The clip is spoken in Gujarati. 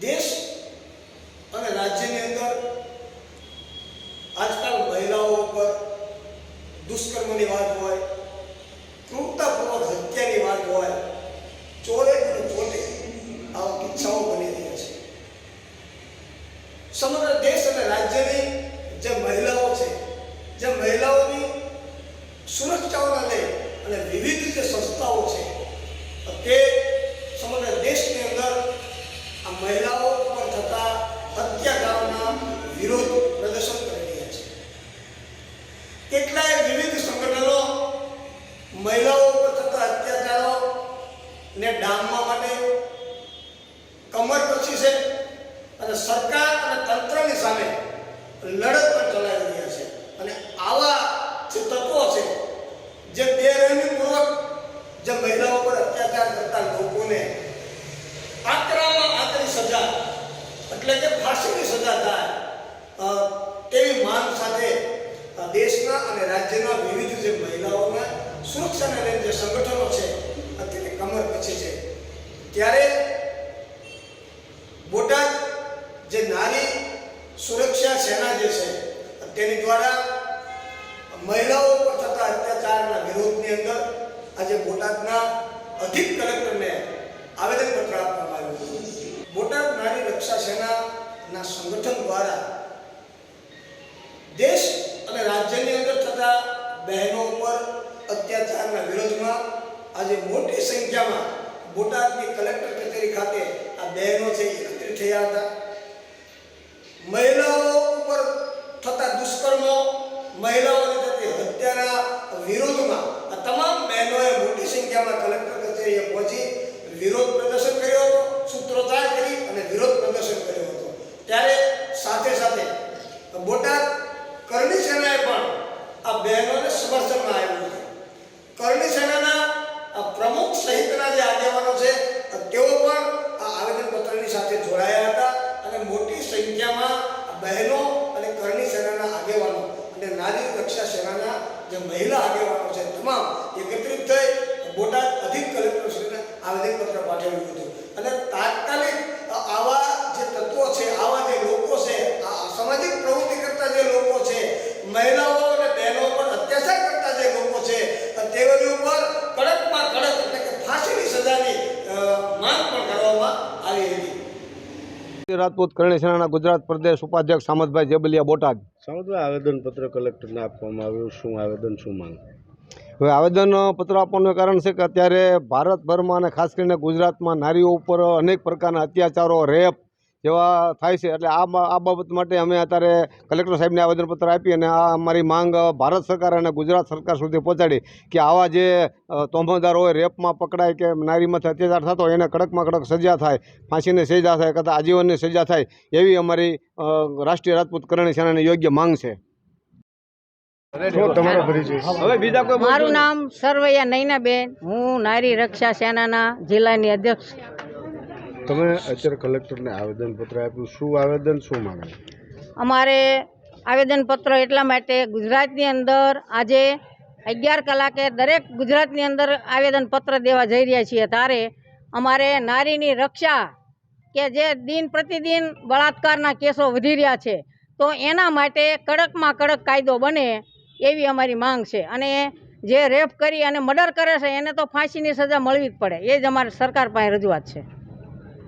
દેશ અને રાજ્યની અંદર આજકાલ મહિલાઓ ઉપર દુષ્કર્મની વાત હોય, ક્રૂરતાપૂર્વક હત્યાની વાત હોય, ચોરે અને ચોટે આવા કિસ્સાઓ બની રહ્યા છે. સમગ્ર દેશ અને રાજ્યની જે મહિલાઓ છે, જે મહિલાઓની સુરક્ષાઓના લઈ અને વિવિધ જે સંસ્થાઓ છે, તે વિરોધ પ્રદર્શન કરી રહ્યા છે. કેટલાય વિવિધ સંગઠનો મહિલાઓ પર થતા અત્યાચારો ને ડામવા માટે કમર પછી છે અને સરકાર અને તંત્રની સામે લડત તેવી માંગ સાથે દેશના અને રાજ્યના વિવિધ જે મહિલાઓના સુરક્ષાને લઈને જે સંગઠનો છે, અત્યારે કમર પછી છે. ત્યારે બોટાદ જે નારી સુરક્ષા સેના જે છે, તેની દ્વારા મહિલાઓ પર થતા અત્યાચારના વિરોધની અંદર આજે બોટાદના અધિક કલેક્ટરને આવેદનપત્ર આપવામાં આવ્યું હતું. બોટાદ નારી રક્ષા સેનાના સંગઠન દ્વારા થતા બહેનો ઉપર અત્યાચારના વિરોધમાં આજે મોટી સંખ્યામાં બોટાદની કલેક્ટર કચેરી ખાતે આ બહેનો છે એકત્રિત થયા હતા. મહિલાઓ ઉપર થતા દુષ્કર્મો, મહિલાઓને થતી હત્યાના વિરોધમાં આ તમામ બહેનોએ મોટી સંખ્યામાં કલેક્ટર કચેરીએ પહોંચી વિરોધ પ્રદર્શન કર્યો હતો, સૂત્રોચ્ચાર કરી અને વિરોધ પ્રદર્શન કર્યો હતો. ત્યારે સાથે સાથે બોટાદ બહેનોને સમર્થનમાં આવ્યું છે. કરણી સેનાના પ્રમુખ સહિતના જે આગેવાનો છે તેઓ પણ આ આવેદનપત્રની સાથે જોડાયા હતા અને મોટી સંખ્યામાં બહેનો અને કરણી સેનાના આગેવાનો અને નારી રક્ષા સેનાના જે મહિલા આગેવાનો છે, તમામ એકત્રિત થઈ બોટાદ અધિક કલેક્ટરશ્રીને આવેદનપત્ર પાઠવ્યું હતું. અને તાત્કાલિક આવા જે તત્વો છે, આવા જે લોકો છે, આ સામાજિક પ્રવૃત્તિ કરતા જે લોકો છે, મહિલાઓ અને બહેનો પર અત્યાચાર કરતા જે લોકો છે તેઓની ઉપર કડકમાં કડક એટલે કે ફાંસીની સજાની અ, માંગ પણ કરવામાં આવી હતી રાજપૂત કરણી સેનાના ગુજરાત પ્રદેશ ઉપાધ્યક્ષ સામતભાઈ જેબલિયા બોટાદ. સામતભાઈ આવેદનપત્ર કલેક્ટરને આપવામાં આવ્યું શું આવેદન શું માંગ? હવે આવેદન પત્ર આપવાનું કારણ છે કે અત્યારે ભારતભરમાં અને ખાસ કરીને ગુજરાતમાં નારીઓ ઉપર અનેક પ્રકારના અત્યાચારો રેપ જેવા થાય છે એટલે આ આ બાબત માટે અમે અત્યારે કલેક્ટર સાહેબને આવેદનપત્ર આપી અને આ અમારી માંગ ભારત સરકાર અને ગુજરાત સરકાર સુધી પહોંચાડી કે આવા જે અ, હોય રેપમાં પકડાય કે નારીમાંથી અત્યાચાર થતો હોય એને કડકમાં કડક સજા થાય ફાંસીની સજા થાય કરતાં આજીવનની સજા થાય એવી અમારી રાષ્ટ્રીય રાજપૂત કરણી સેનાની યોગ્ય માંગ છે. મારું નામ સરવૈયા નૈનાબેન. હું નારી રક્ષા સેનાના જિલ્લાની અધ્યક્ષ તમે અત્યારે કલેક્ટરને આવેદનપત્ર આપ્યું. શું આવેદન, શું માંગણી? અમારે આવેદનપત્ર એટલા માટે ગુજરાતની અંદર આજે અગિયાર કલાકે દરેક ગુજરાતની અંદર આવેદનપત્ર દેવા જઈ રહ્યા છીએ. ત્યારે અમારે નારીની રક્ષા કે જે દિન પ્રતિદિન બળાત્કારના કેસો વધી રહ્યા છે, તો એના માટે કડકમાં કડક કાયદો બને એવી અમારી માંગ છે. અને જે રેપ કરી અને મર્ડર કરે છે, એને તો ફાંસીની સજા મળવી જ પડે. એ જ અમારી સરકાર પાસે રજૂઆત છે.